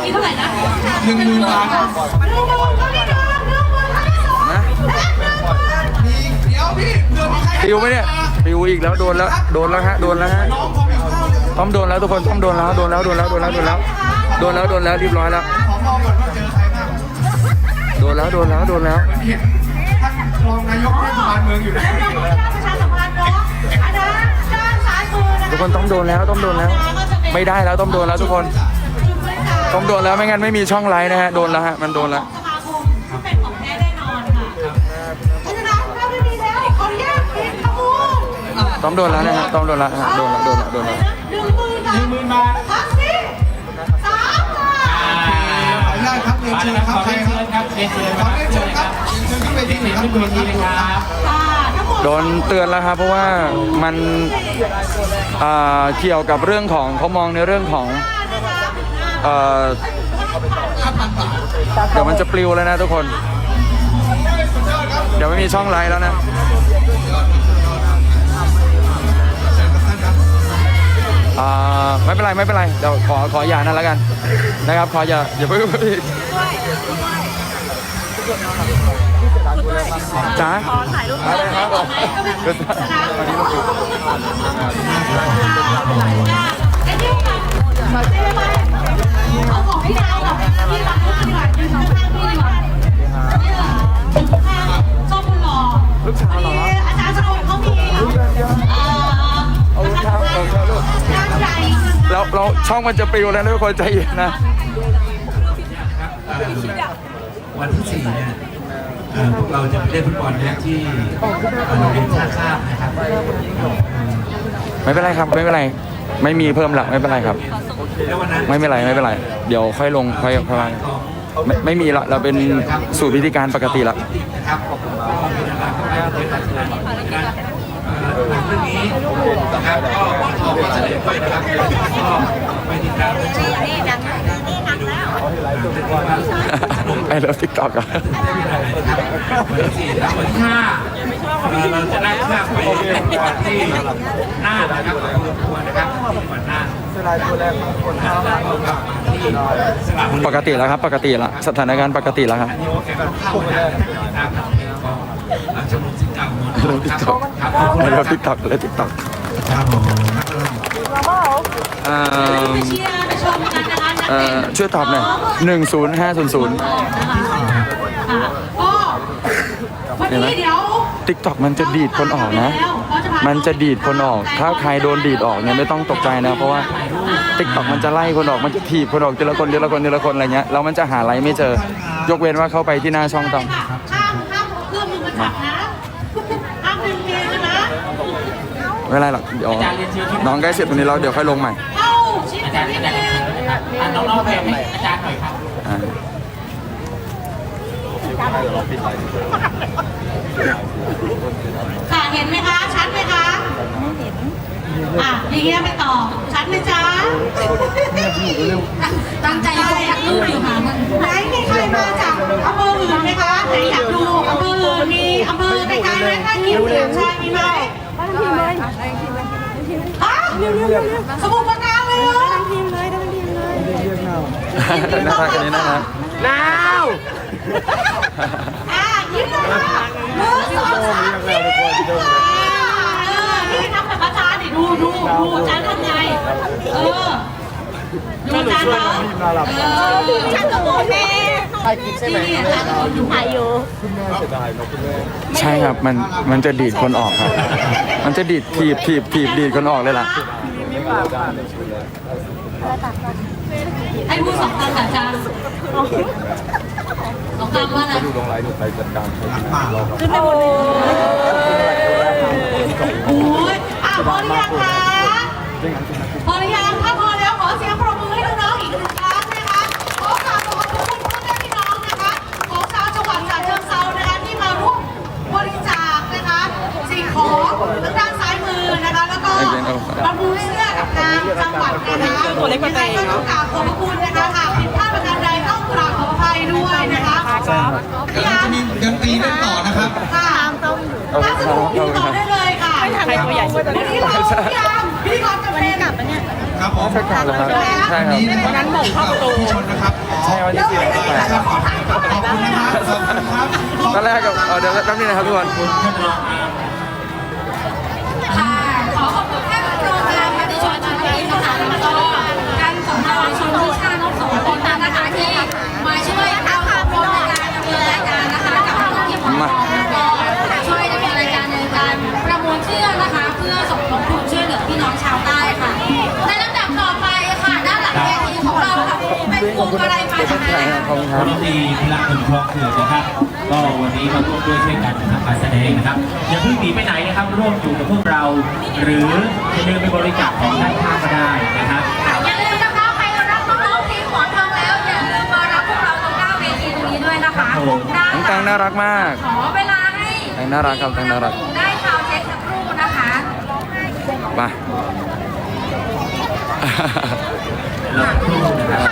มื่อกี้เท่าไหร่นะหนึ่งหมื่นบาทหนึ่งหมื่นครั้งที่หนึ่งหนึ่งหมื่นครั้งที่สองและหนึ่งหมื่นมีเดี๋ยวพี่เผื่อมีใครปิวไหมเนี่ยปิวอีกแล้วโดนแล้วโดนแล้วฮะโดนแล้วฮะน้องผมอยู่ข้าวเลยต้อมโดนแล้วทุกคนต้อมโดนแล้วโดนแล้วโดนแล้วโดนแล้วโดนแล้วโดนแล้วโดนแล้วเรียบร้อยแล้วขอมองก่อนว่าเจอใครบ้างโดนแล้วโดนแล้วโดนแล้วเห็นท่านรองนายกเทศบาลเมืองอยู่นะและเราขออนุญาตประชาสัมพันธ์เนาะอันนั้นด้านซ้ายมือนะคะทุกคนต้อมโดนแล้วต้อมโดนแล้ว ไม่ได้แล้วต้อมโดนแล้วทุกคนจุดบริการ ต้อมโดนแล้วไม่งั้นไม่มีช่องไลน์นะฮะโดนแล้วฮะมันโดนแล้วสมาคมที่เป็นของแท้แน่นอนค่ะเพราะฉะนั้นถ้าไม่มีแล้วขออนุญาตปิดประมูลต้อมโดนแล้วนะฮะต้อมโดนแล้วฮะโดนแล้วโดนแล้วโดนแล้วหนึ่งหมื่นบาทหนึ่งหมื่นบาทครั้งที่สามค่ะขออนุญาตครับเรียนเชิญครับใครครับเรียนเชิญขอเรียนเชิญครับเรียนเชิญขึ้นไปที่หนึ่งครับขึ้นเวทีเลยครับค่ะทั้งหมดโดนเตือนแล้วครับเพราะว่ามันอ่าเกี่ยวกับเรื่องของเขามองในเรื่องของ เอ่อเดี๋ยวมันจะปลิวแล้วนะทุกคน เดี๋ยวไม่มีช่องไลน์แล้วนะอ่าไม่เป็นไรไม่เป็นไรเดี๋ยวขอขออย่านั่นแล้วกัน นะครับ ขออย่าอย่าเพิ่งจ้าอะไรครับผมวันนี้เรา ช่องมันจะปลิวแล้วนะทุกคนใจเย็นนะ วันที่สี่เนี่ยเอ่อพวกเราจะไปเล่นฟุตบอลเนี่ยที่เอ่อโรงเรียนท่าข้ามนะครับไม่เป็นไรครับไม่เป็นไร ไม่มีเพิ่มละไม่เป็นไรครับ แล้ววันนั้นไม่เป็นไรไม่เป็นไร เดี๋ยวค่อยลงค่อยค่อยว่าไม่ไม่มีละเราเป็นสู่พิธีการปกติละ นะครับก็เป็นอะไรก็ไม่เป็นไรนะครับเอ่อหนังเรื่องนี้นะครับก็ขอเสนอด้วยนะครับก็ ไปติดตามชมนี่ดังนี่ดังแล้วไอเลิฟทิกตอกอะวันที่ะวันที่ห้าเราจะนั่งเครื่องไปที่น่านนะครับอำเภอพวนนะครับที่จังหวัดน่านแล้วเรากลับมาที่สระบุรีปกติแล้วครับ ปกติละสถานการณ์ปกติแล้วครับเคครับเข้ามาแล้วตามทางเพจของเอ่อชมรมสิงห์เก่ามอนไอเลิฟทิกตอกครับขอบคุณไอนะคเลิรับฟทิกตอกไอเลิฟทิกตอกครับผม อ่าไปเชียร์ไปชมกันนะคะนักเอ่เตะอช่วยตอบหน่อยหนึ่งศูนย์ห้าศูนย์ศูนย์ค่ะก็วันนี้เดี๋ยวทิกตอกมันจะดีดคนออกนะ มันจะดีดคนออก ถ้าใครโดนดีดออกเนี่ยไม่ต้องตกใจนะ เพราะว่าทิกตอกมันจะไล่คนออก มันจะถีบคนออกทีละคนทีละคนทีละคนอะไรเงี้ย แล้วมันจะหาอะไรไม่เจอ ยกเว้นว่าเข้าไปที่หน้าช่องต้องค่ะห้ามห้ามเครื่องมือมาจับนะห้ามดึงเกงนะ ไม่เป็นไรหรอกเดี๋ยวน้องใกล้เสร็จตรงนี้แล้วเดี๋ยวค่อยลงใหม่ เข้าชิดนิดนึงอะน้องๆเพลงให้อาจารย์หน่อยครับอ่าค่ะเห็นไหมคะชัดไหมคะไม่เห็นอะอย่างเงี้ยไม่ตอบชัดไหมจ๊ะตั้งใจจะอยากดูอยู่หามันไหนมีใครมาจากอำเภออื่นไหมคะไหนอยากดูอำเภออื่นมีอำเภอใกลๆไหมถ้าคิวเหลืองชายมีไหมบ้านทีมเลยอะสมุทรปราการเลยเหรอ น่ารักอันนี้น่ารักอะยิ้มเลยค่ะหนึ่งสองสามสี่เออนี่ทำแบบอาจารย์ดิดูดูดูอาจารย์ทำไงเออดูอาจารย์เนาะเออฉันก็บอกแม่ใครกินใช่ไหมถ่ายอยู่ใช่ครับมันมันจะดีดคนออกครับ มันจะดีดถีบถีบถีบดีดคนออกเลยล่ะ ให้พูดสองคำกับจารย์สองคำว่าอะไรดูลงไลน์ดูไปจัดการขึ้นไปบนเลยโอ้ยอะพอหรือยังคะพอหรือยังถ้าพอแล้วขอเสียงปรบมือให้น้องๆอีกหนึ่งครั้งนะคะขอกราบขอบคุณพ่อแม่พี่น้องนะคะ ของชาวจังหวัดฉะเชิงเทรานะคะที่มาร่วมบริจาคนะคะสิ่งของทางด้าน ซ้ายมือนะคะแล้วก็บำรุงเสื้อกับทางจังหวัดนะคะตัวเล็กมาเตะก็ต้องกราบขอบพระคุณนะคะหากผิดพลาดประการใดต้องกราบขออภัยด้วยนะคะพี่อาร์มมีดนตรีเล่นต่อนะครับค่ะถ้าสนุกอยู่ต่อได้เลยค่ะไม่ทันตัวใหญ่วันนี้เราพี่อาร์มพี่กรจะเป็นครับผมใช่ครับใช่ครับนี้นะครับวันนั้นบอกเข้าประตูชนนะครับครับใช่วันที่สี่เราจะไปขอบคุณนะครับขอบคุณครับตอนแรกกับเอ่อเดี๋ยวแป๊บนึงนะครับทุกคน ก็ท่านสมรชนทิชานกสมบูรณ์น เป็นพวงมาลัยไม้ทหารขอบคุณครับณดีพิรักคุณครองเผือนะครับ ก็วันนี้มาร่วมด้วยช่วยกันทำการแสดงนะครับอย่าเพิ่งหนีไปไหนนะครับ ร่วมอยู่กับพวกเรา หรือจะเดินไปบริจาคของด้านข้างก็ได้นะครับอย่าลืมนะคะใครรับน้องๆทีมหมอนทองแล้วอย่าลืมมารับพวกเราตรงหน้าเวทีตรงนี้ด้วยนะคะน้องแตงน่ารักมากขอเวลาให้แตงน่ารักครับแตงน่ารักได้ชาวเช็คสักครู่นะคะมาเ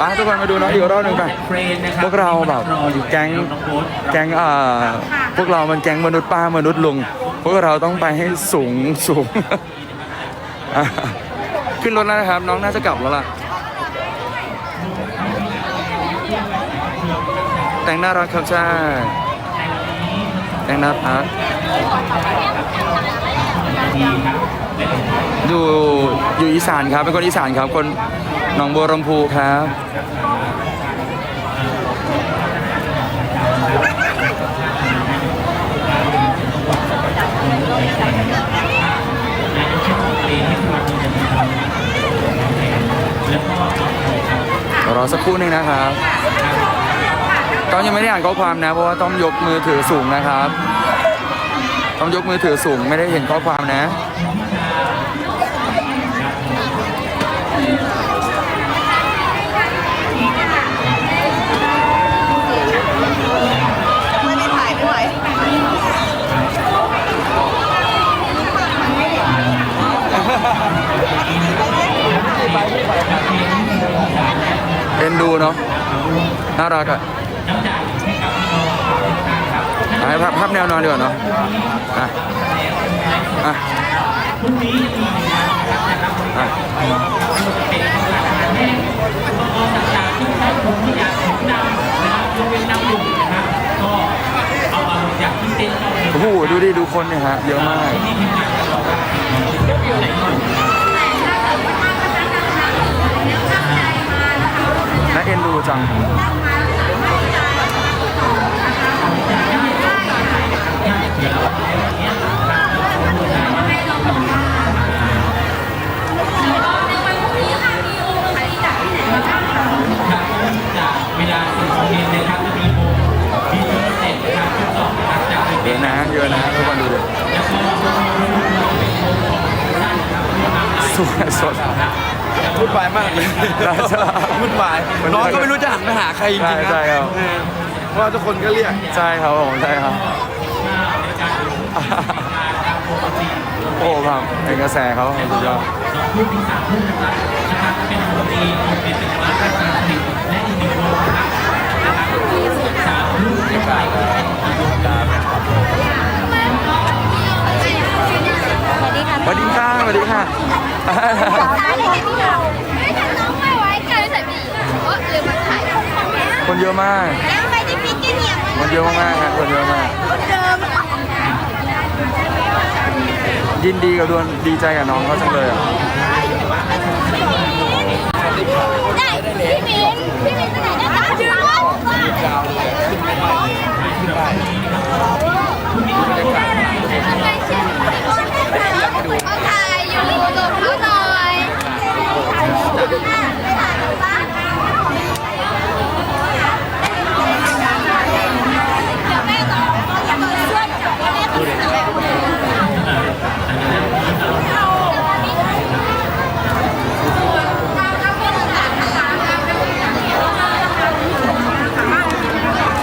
ไปหมุนไปทุกคนมาดูน้องอีกรอบหนึ่งไปเฟรนนะครับพวกเราแบบรออยู่แก๊งน้องโบ๊ทแก๊งเอ่อพวกเรามันแก๊งมนุษย์ป้ามนุษย์ลุง พวกเราต้องไปให้สูงสูงอะขึ้นรถแล้วนะครับ น้องน่าจะกลับแล้วล่ะ แต่งน่ารักครับใช่แต่งน่ารักอยู่อยู่อีสานครับเป็นคนอีสานครับคน หนองบัวลำพูครับรอสักครู่หนึงนะครับต้องยังไม่ได้อ่านข้อความนะ เพราะว่าต้องยกมือถือสูงนะครับ ต้องยกมือถือสูงไม่ได้เห็นข้อความนะ ไม่ได้ถ่ายไม่ไหว เอ็น ดูเนาะน่ารักอะอะให้ภาพภาพแนวนอนดีกว่าเนาะอะอะอะโอ้โหดูดิ ดูคนเนี่ยฮะ เยอะมาก บชุดสองนะครับจากเยอะนะเยอะนะทุกคนดูดิสวยสด วุ่นวายมากเลยได้ใช่วุ่นวายน้องก็ไม่รู้จะหันไปหาใครจริงๆนะใช่ครับ เออเพราะว่าทุกคนก็เรียก ใช่ครับผมใช่ครับ โอ้ครับเป็นกระแสเขาสุดยอดทุ่มถึงสามทุ่มนะครับนะครับเป็นดนตรีเป็นศิลปะราชการผลิตและอีกหนึ่งวงนะครับนะครับสามทุ่มขึ้นไปก็เป็นอีกวงการสวัสดีค่ะสวัสดีค่ะส วัสดีค่ะถ่ายให้พี่เราไม่ถ่ายน้องไม่ไว้ใครใส่พี่เออหรือมันถ่ายของแม่คนเยอะมากแล้วไปที่พี่กินเนี่ยคนเยอะมากๆครับคนเยอะมากเดิมยินดีกับดวนดีใจกับน้องเขาจังเลยอะได้พี่มินพี่มินไปไหนได้บ้างยืนรถเอา ถ่ายอยู่หลบเขาหน่อยเดี๋ยวแม่ต่ออย่ามาช่วยจับแม่คนไหน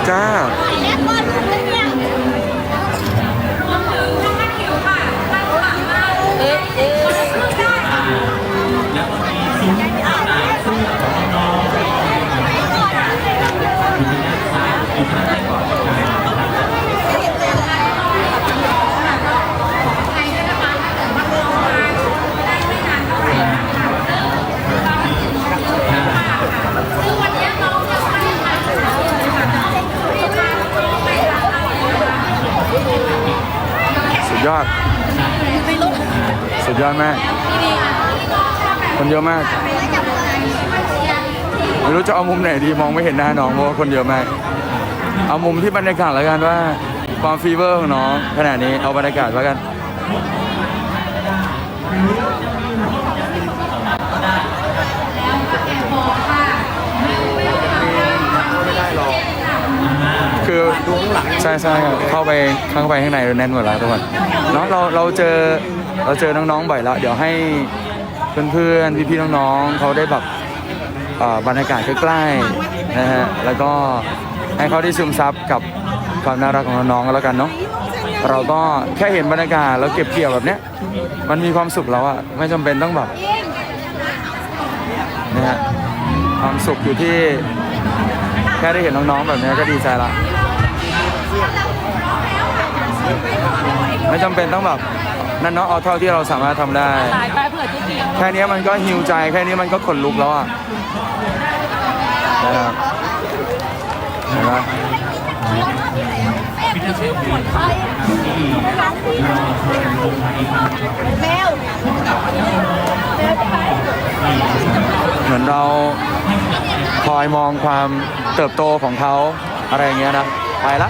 จ้า เรียกว่าหนูเป็นเนี่ยเอ๊ะเอ๊ะ แล้วก็มีซุ้มจำหน่ายเสื้อของน้องๆอยู่ทางด้านซ้ายอยู่ทางด้านขวานะครับ เอดมาก คนเยอะมาก ไม่รู้จะเอามุมไหนดีมองไม่เห็นหน้าน้องเพราะว่าคนเยอะมาก เอามุมที่บรรยากาศแล้วกันว่า ความฟีเวอร์ของน้องขนาดนี้เอาบรรยากาศแล้วกันคือใช่ใช่เข้าไปเข้าไปข้างในแน่นหมดแล้วทุกคน เนาะเราเราเจอเราเจอน้องๆบ่อยล้วเดี๋ยวให้เพื่อนๆพี่ๆน้องๆเขาได้แบบบรรยากาศใกล้ๆนะฮะแล้วก็ให้เขาได้ซึมซับกับความน่ารักของน้องๆก็แล้วกันเนาะเราก็แค่เห็นบรรยากาศแล้วเก็บเกี่ยวแบบเนี้ยมันมีความสุขแล้วอะไม่จำเป็นต้องแบบนะฮะความสุขอยู่ที่แค่ได้เห็นน้องๆแบบนี้ก็ดีใจละ ไม่จำเป็นต้องแบบนั่นเนาะเอาเท่าที่เราสามารถทำได้แค่นี้มันก็ฮิวใจ แค่นี้มันก็ขนลุกแล้วอะนะครับเห็นไหมเหมือนเราคอยมองความเติบโตของเขาอะไรอย่างเงี้ยนะ ไปละ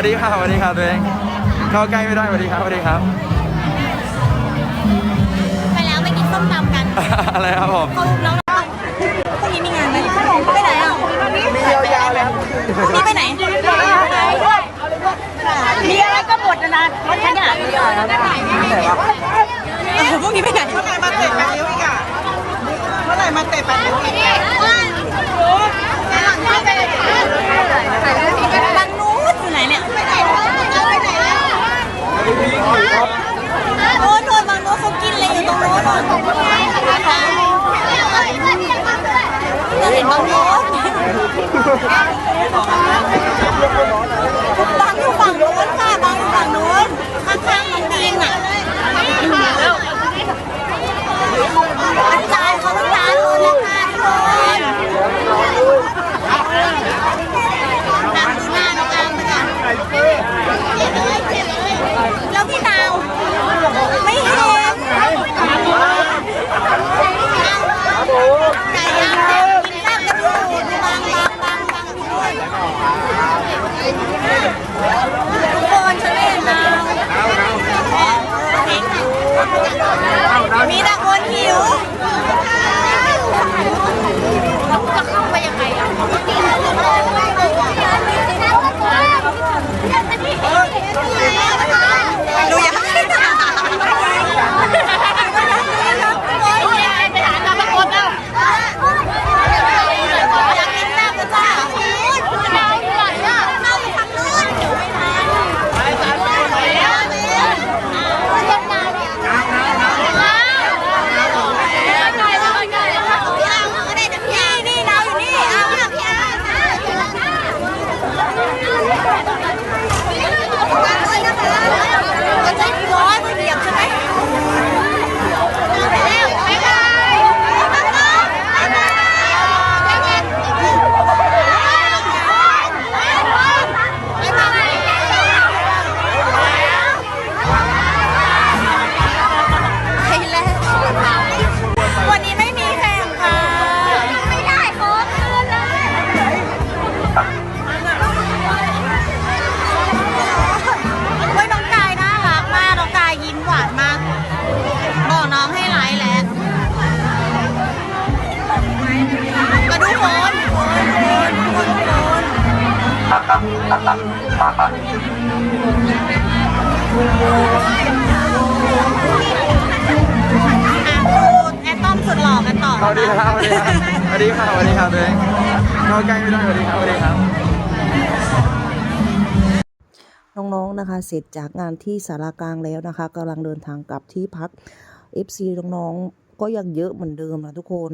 วัสดีครับสวัสดีครับตัวเองเข้าใกล้ไม่ได้สวัสดีครับสวัสดีครับ ไปแล้วไปกินส้มตำกันอะไรครับผมเขาแล้วนะพรุ่งนี้มีงานไหมไปไหนอะมียาวๆเลยพรุ่งนี้ไปไหนมีอะไรก็หมดนะนะรถขยะพรุ่งนี้ไปไหนเมื่อไหร่มาเตะแปดนิ้วอีกอะเมื่อไหร่มาเตะแปดนิ้วอีกบางนู้นอยู่ไหนเนี่ยไปไหนไปไหนโน่นโน่นบางนู้นเขากินอะไรอยู่ตรงโน้นโน่น จะเห็น อะดูสวัสดีครับสวัสดีครับสวัสดีครับสวัสดีครับตัวเองเข้าใกล้ไม่ได้สวัสดีครับสวัสดีครับน้องๆนะคะ เสร็จจากงานที่สารากลางแล้วนะคะกำลังเดินทางกลับที่พัก FC น้องๆก็ยังเยอะเหมือนเดิมนะทุกคน